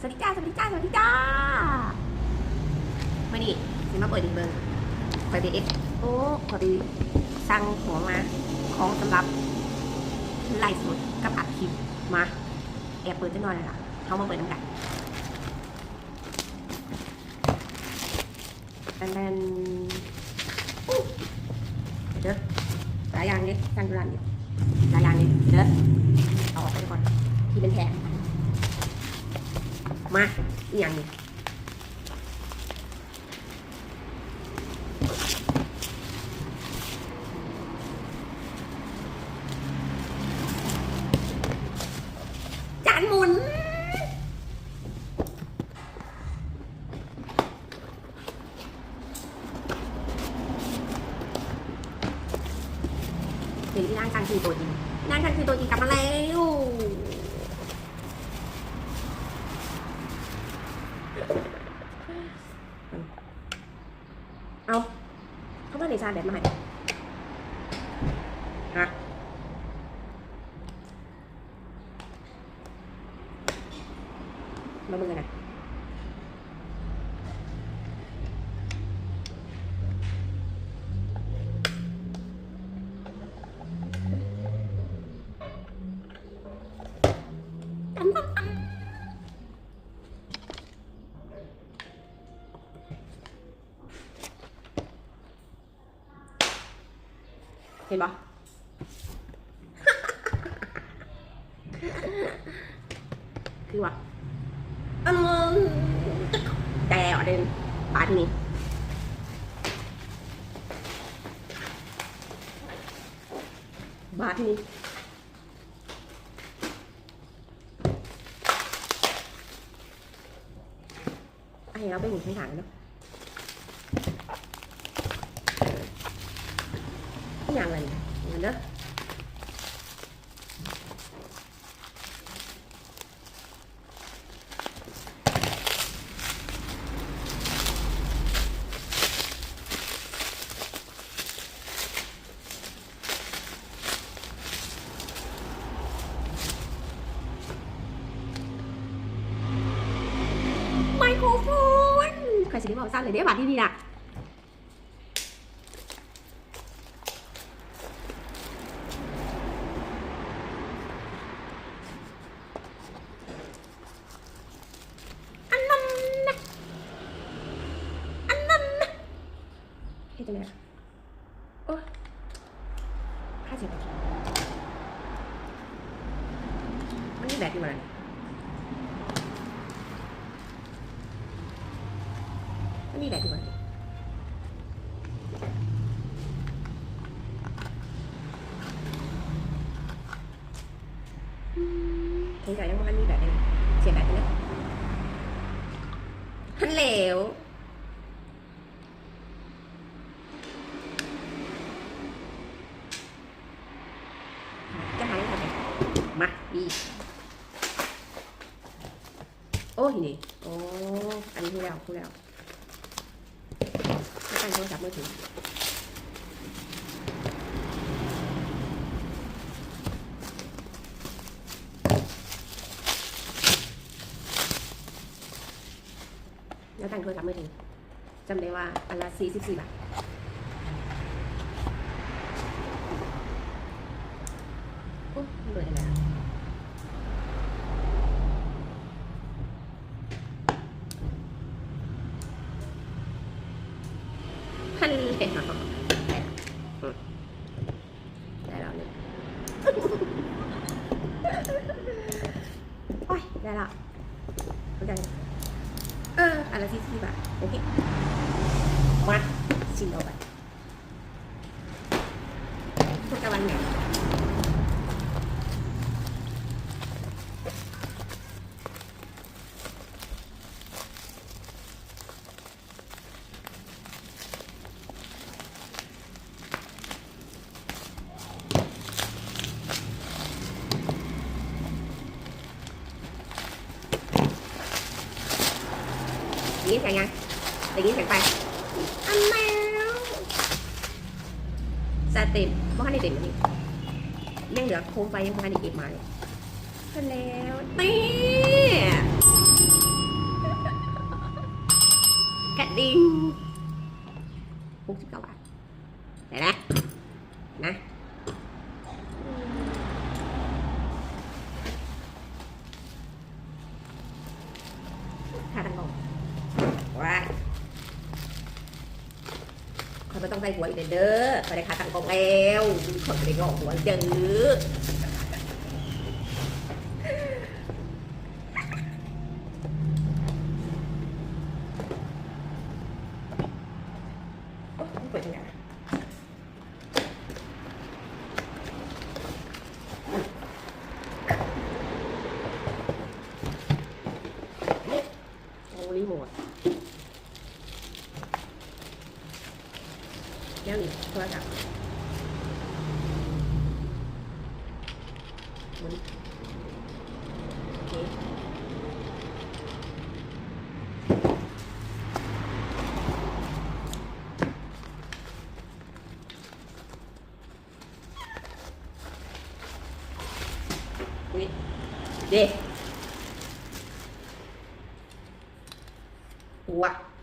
สวัสดีจ้าสวัสดีจ้าสวัสดีจ้ามานี่สิมาเปิดดิเบิงไปไปเอ็กโอ้ขอไปสั่งของมา ของสำหรับไลฟ์สดกับอัดคลิปมาแอบเปิดจะหน่อยล่ะเขามาเปิดน้ำกันดันดันอู้เด้อหลายอย่างเนี่ยสั่งดูร้านเดียหลายอย่างเนี่ยเด้อเอาออกไปก่อนที่เป็นแถม มาอีกอย่างนี้จานหมุนเดี๋ยวร่างกลางคือตัวจริงร่างกลางคือตัวจริงกลับมาแล้ว เอาเข้ามาในซานแบบใหม่ฮะมาเบิ่งกันนะ เห็นปะคือว่าแต่อเดินปานนี่บาทนี่ไอ้เราไปหมุนข้างหลังเนาะ อย่างไรเนี่ยอย่างนั้นเนาะ ไมโครโฟนใครสิได้บอกสั้นเลยได้บัตรที่นี่ล่ะอันนั้นนะอันนั้นนะ เฮ้ยจังไงโอ้ยห้าสิบนาทีมันนี่แบตอยู่มาเลยมันมีแบบอยู่ไหมเห็นใจยังมันมีแบบเลยเสียแบบนี้ฮันเหลวจะหายังไง มาดีโอ้ยนี่โอ้อันนี้พูดแล้วพูดแล้วไม่ตั้งโทรศัพท์มือถือแล้วตั้งโทรศัพท์มือถือจำได้ว่าอันละ44บาทโอ้เบื่อแล้ว ฮันเลยได้แล้วได้แล้วเนี่ยโอ้ยได้แล้วเข้าใจเอออันละ44บาทโอเคมาชิมเอาไปพูดกันวันไหนไยิ้มแข็งยังเด็กยิ้แข็งไปอันแล้วสติมบ้านในติมนี่ยังเหลือโคมไฟยังบ้านอีกอีมาเลยกันแล้วตีกระดิ่งหกสิบเก้าบาทไหนนะ เขาไม่ต้องใส่หัวอีกเด้อไปได้ขาตั้งกองแล้วขอไปได้งอกหัวเจอโอ๊ Vâng voilà. Oui. Ok. Oui. Để. Wow.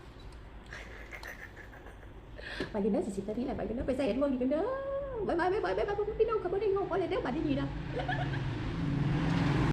ยังอีกโทรศัพท์หมุนโอเคอุ๊ยเด็หัวไปกันเด้อสิสิบนาทีแหละไปกันเด้อไปใส่เอ็ดโมงอยู่กันเด้อบายบายบายบายบายบายพี่น้องขับรถได้งงเพราะอะไรเด้อบัดนี้ดีนะ